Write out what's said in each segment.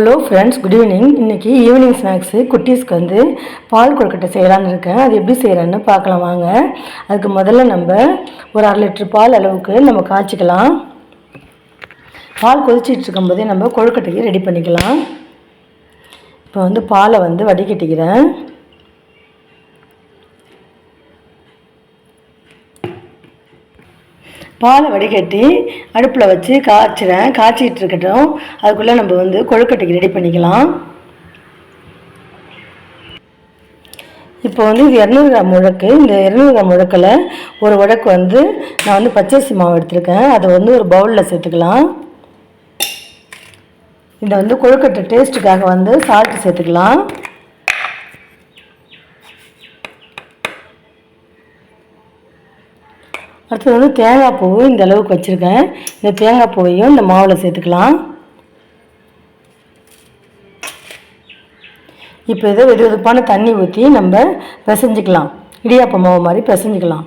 Hello friends good evening இன்றைக்கி evening snacks குட்டீஸ்க்கு வந்து பால் கொழுக்கட்டை செய்யலான்னு இருக்கேன். அது எப்படி செய்கிறேன்னு பார்க்கலாம் வாங்க. அதுக்கு முதல்ல நம்ம ஒரு அரை லிட்டர் பால் அளவுக்கு நம்ம காய்ச்சிக்கலாம். பால் கொதிச்சிட்டு இருக்கும்போதே நம்ம கொழுக்கட்டைக்கு ரெடி பண்ணிக்கலாம். இப்போ வந்து பாலை வந்து வடிகட்டிக்கிறேன். பாலை வடிகட்டி அடுப்பில் வச்சு காய்ச்சிறேன். காய்ச்சிக்கிட்டு இருக்கட்டும் அதுக்குள்ளே நம்ம வந்து கொழுக்கட்டைக்கு ரெடி பண்ணிக்கலாம். இப்போ வந்து இது இரநூறு கிராம் முழக்கு. இந்த இரநூறு கிராம் முழக்கில் ஒரு உழக்கு வந்து நான் வந்து பச்சரிசி மாவு எடுத்திருக்கேன். அதை வந்து ஒரு பவுலில் சேர்த்துக்கலாம். இதை வந்து கொழுக்கட்டை டேஸ்ட்டுக்காக வந்து சால்ட்டு சேர்த்துக்கலாம். அடுத்தது வந்து தேங்காய் பூ இந்த அளவுக்கு வச்சுருக்கேன். இந்த தேங்காய் பூவையும் இந்த மாவில் சேர்த்துக்கலாம். இப்போ இதை வெது வெதுப்பான தண்ணி ஊற்றி நம்ம பிசைஞ்சிக்கலாம். இடியாப்ப மாவு மாதிரி பிசைஞ்சிக்கலாம்.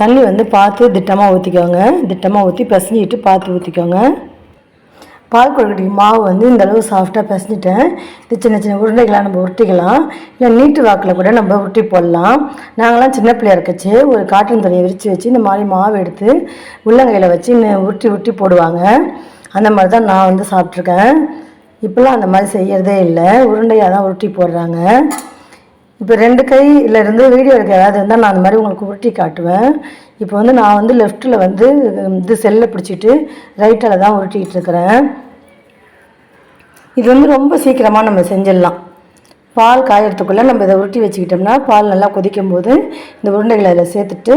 தண்ணி வந்து பார்த்து திட்டமாக ஊற்றிக்கோங்க திட்டமாக ஊற்றி பிசைஞ்சிட்டு பார்த்து ஊற்றிக்கோங்க பால் கொழுக்கட்டி மாவு வந்து இந்தளவு சாஃப்டாக பசஞ்சிட்டேன். இது சின்ன சின்ன உருண்டைகளாக நம்ம உருட்டிக்கலாம். இல்லை நீட்டு வாக்கில் கூட நம்ம உருட்டி போடலாம். நாங்களாம் சின்ன பிள்ளையா இருக்கச்சு ஒரு காட்டன் துணியை விரித்து வச்சு இந்த மாதிரி மாவு எடுத்து உள்ளங்கையில் வச்சு இன்னும் உருட்டி உருட்டி போடுவாங்க. அந்த மாதிரி தான் நான் வந்து சாப்பிட்ருக்கேன் இப்போல்லாம் அந்த மாதிரி செய்கிறதே இல்லை. உருண்டையாக தான் உருட்டி போடுறாங்க. இப்போ ரெண்டு கையில் இருந்து வீடியோ எடுக்க யாராவது இருந்தால் நான் அந்த மாதிரி உங்களுக்கு உருட்டி காட்டுவேன். இப்போ வந்து நான் வந்து லெஃப்ட்டில் வந்து இது செல்லை பிடிச்சிட்டு ரைட்டில் தான் உருட்டிகிட்டு இருக்கிறேன். இது வந்து ரொம்ப சீக்கிரமாக நம்ம செஞ்சிடலாம். பால் காயறதுக்குள்ளே நம்ம இதை உருட்டி வச்சுக்கிட்டோம்னா பால் நல்லா கொதிக்கும் போது இந்த உருண்டைகளை அதில் சேர்த்துட்டு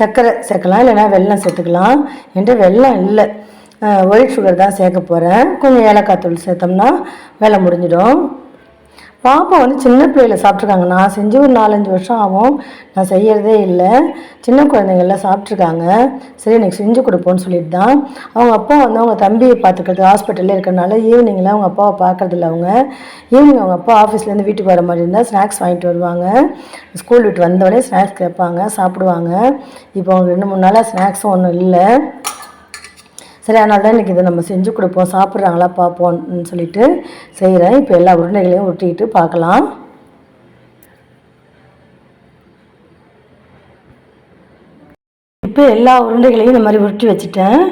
சர்க்கரை சேர்க்கலாம் இல்லைன்னா வெள்ளம் சேர்த்துக்கலாம். என்கிட்ட வெள்ளம் இல்லை. ஒயிட் சுகர் தான் சேர்க்க போகிறேன் கொஞ்சம் ஏலக்காய் தூள் சேர்த்தோம்னா வேலை முடிஞ்சிடும். பாப்பா வந்து சின்ன பிள்ளையில சாப்பிட்ருக்காங்க நான் செஞ்சு ஒரு நாலஞ்சு வருஷம் ஆகும். நான் செய்யறதே இல்லை. சின்ன குழந்தைங்கள்லாம் சாப்பிட்ருக்காங்க சரி எனக்கு செஞ்சு கொடுப்போன்னு சொல்லிட்டு தான் அவங்க அப்பா வந்து அவங்க தம்பியை பார்த்துக்கிறது ஹாஸ்பிட்டலில் இருக்கிறனால ஈவினிங்கில் அவங்க அப்பாவை பார்க்கறதில்ல அவங்க. ஈவினிங் அவங்க அப்பா ஆஃபீஸ்லேருந்து வீட்டுக்கு வர மாதிரி இருந்தால் ஸ்நாக்ஸ் வாங்கிட்டு வருவாங்க. ஸ்கூல் விட்டு வந்தோடனே ஸ்நாக்ஸ் கேட்பாங்க சாப்பிடுவாங்க. இப்போ அவங்க ரெண்டு மூணு நாளாக ஸ்நாக்ஸும் ஒன்றும் இல்லை. சரி அதனால தான் இன்றைக்கி இதை நம்ம செஞ்சு கொடுப்போம். சாப்பிட்றாங்களா பார்ப்போம்னு சொல்லிட்டு செய்கிறேன் இப்போ எல்லா உருண்டைகளையும் ஒட்டிக்கிட்டு பார்க்கலாம். இப்போ எல்லா உருண்டைகளையும் இந்த மாதிரி உருட்டி வச்சுட்டேன்.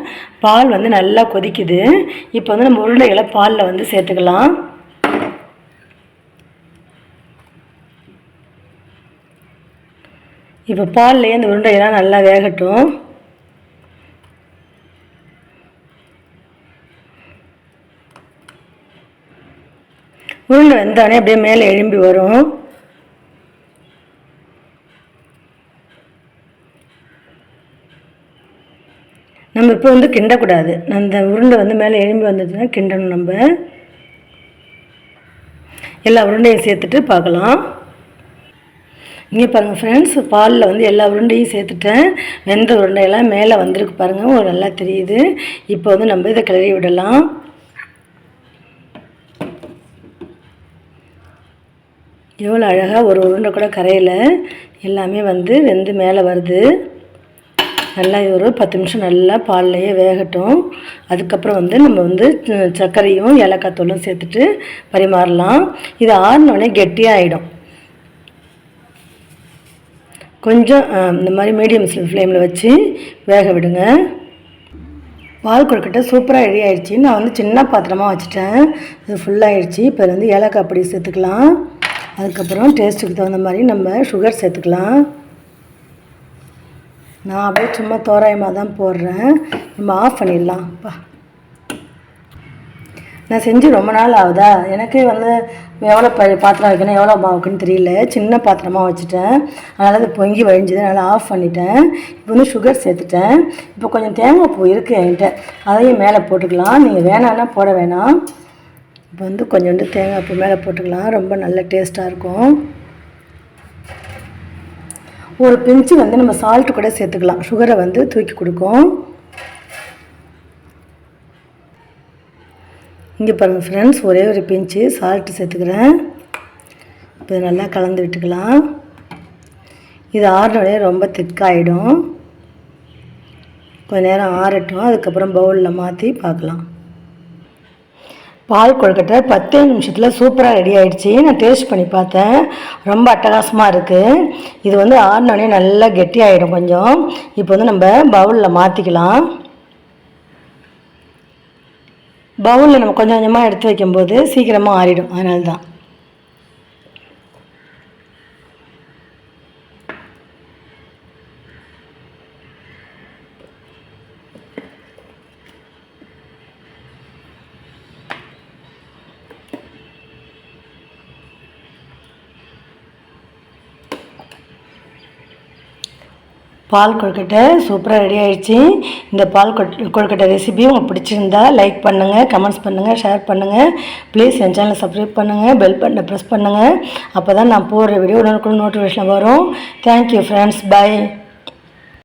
பால் வந்து நல்லா கொதிக்குது. இப்போ வந்து நம்ம உருண்டைகளை பாலில் வந்து சேர்த்துக்கலாம். இப்போ பால்லையே அந்த உருண்டையெல்லாம் நல்லா வேகட்டும். உருண்டை வெந்தோடனே அப்படியே மேலே எழும்பி வரும். நம்ம இப்போ வந்து கிண்டக்கூடாது. அந்த உருண்டை வந்து மேலே எழும்பி வந்ததுன்னா கிண்டணும் நம்ம. எல்லா உருண்டையும் சேர்த்துட்டு பார்க்கலாம். இங்கே பாருங்கள் ஃப்ரெண்ட்ஸ் பாலில் வந்து எல்லா உருண்டையும் சேர்த்துட்டேன். வெந்த உருண்டையெல்லாம் மேலே வந்திருக்கு பாருங்கள் ஒரு நல்லா தெரியுது. இப்போ வந்து நம்ம இதை கிளறி விடலாம். எவ்வளோ அழகாக ஒரு உருண்டை கூட கரையில். எல்லாமே வந்து வெந்து மேலே வருது. நல்லா ஒரு பத்து நிமிஷம் நல்லா பால்லையே வேகட்டும். அதுக்கப்புறம் வந்து நம்ம வந்து சர்க்கரையும் ஏலக்காய் தூளும் சேர்த்துட்டு பரிமாறலாம். இது ஆறினோடனே கெட்டியாகிடும் கொஞ்சம் இந்த மாதிரி மீடியம் ஃப்ளேமில் வச்சு வேக விடுங்க. பால் கொழுக்கட்டை சூப்பராக ரெடி ஆகிடுச்சி நான் வந்து சின்ன பாத்திரமாக வச்சுட்டேன். இது ஃபுல்லாகிடுச்சி இப்போ வந்து ஏலக்காய் பொடி சேர்த்துக்கலாம். அதுக்கப்புறம் டேஸ்ட்டுக்கு தகுந்த மாதிரி நம்ம சுகர் சேர்த்துக்கலாம். நான் அப்படியே சும்மா தோராயமாக தான் போடுறேன். நம்ம ஆஃப் பண்ணிடலாம். பா. நான் செஞ்சு ரொம்ப நாள் ஆகுதா? எனக்கு வந்து எவ்வளோ ப பாத்திரம் வைக்கணும் எவ்வளோ மாவுக்குன்னு தெரியல. சின்ன பாத்திரமாக வச்சுட்டேன். அதனால் அது பொங்கி வழிஞ்சது அதனால் ஆஃப் பண்ணிட்டேன். இப்போ வந்து சுகர் சேர்த்துட்டேன். இப்போ கொஞ்சம் தேங்காய் பூ இருக்குது என்கிட்ட. அதையும் மேலே போட்டுக்கலாம். நீங்கள் வேணான்னா போட வேணாம். இப்போ வந்து கொஞ்சோண்டு தேங்காய் பூ மேலே போட்டுக்கலாம். ரொம்ப நல்ல டேஸ்ட்டாக இருக்கும். ஒரு பிஞ்சு வந்து நம்ம சால்ட்டு கூட சேர்த்துக்கலாம். சுகரை வந்து தூக்கி கொடுக்கும். இங்கே பாருங்கள் ஃப்ரெண்ட்ஸ் ஒரே ஒரு பிஞ்சு சால்ட்டு சேர்த்துக்கிறேன். இப்போ நல்லா கலந்து விட்டுக்கலாம். இது ஆறினோடனே ரொம்ப திக்காயிடும். கொஞ்ச நேரம் ஆறட்டும். அதுக்கப்புறம் பவுலில் மாற்றி பார்க்கலாம். பால் கொழுக்கட்டை பத்தே நிமிஷத்தில் சூப்பராக ரெடி ஆகிடுச்சி நான் டேஸ்ட் பண்ணி பார்த்தேன். ரொம்ப அட்டகாசமாக இருக்குது இது வந்து ஆடினோடனே நல்லா கெட்டியாயிடும் கொஞ்சம். இப்போ வந்து நம்ம பவுலில் மாற்றிக்கலாம் பவுலில் நம்ம கொஞ்சம் கொஞ்சமாக எடுத்து வைக்கும்போது சீக்கிரமாக ஆறிடும். அதனால தான் பால் கொழுக்கட்டை சூப்பராக ரெடி ஆகிடுச்சு இந்த பால் கொட் கொழுக்கட்டை ரெசிபி உங்களுக்கு பிடிச்சிருந்தா லைக் பண்ணுங்கள் கமெண்ட்ஸ் பண்ணுங்கள் ஷேர் பண்ணுங்கள் ப்ளீஸ் என் சேனலை சப்ஸ்கிரைப் பண்ணுங்கள் பெல் பட்டனை ப்ரெஸ் பண்ணுங்கள் அப்போ தான் நான் போடுற வீடியோ உடனுக்குள்ள நோட்டிஃபிகேஷன் வரும். Thank you friends bye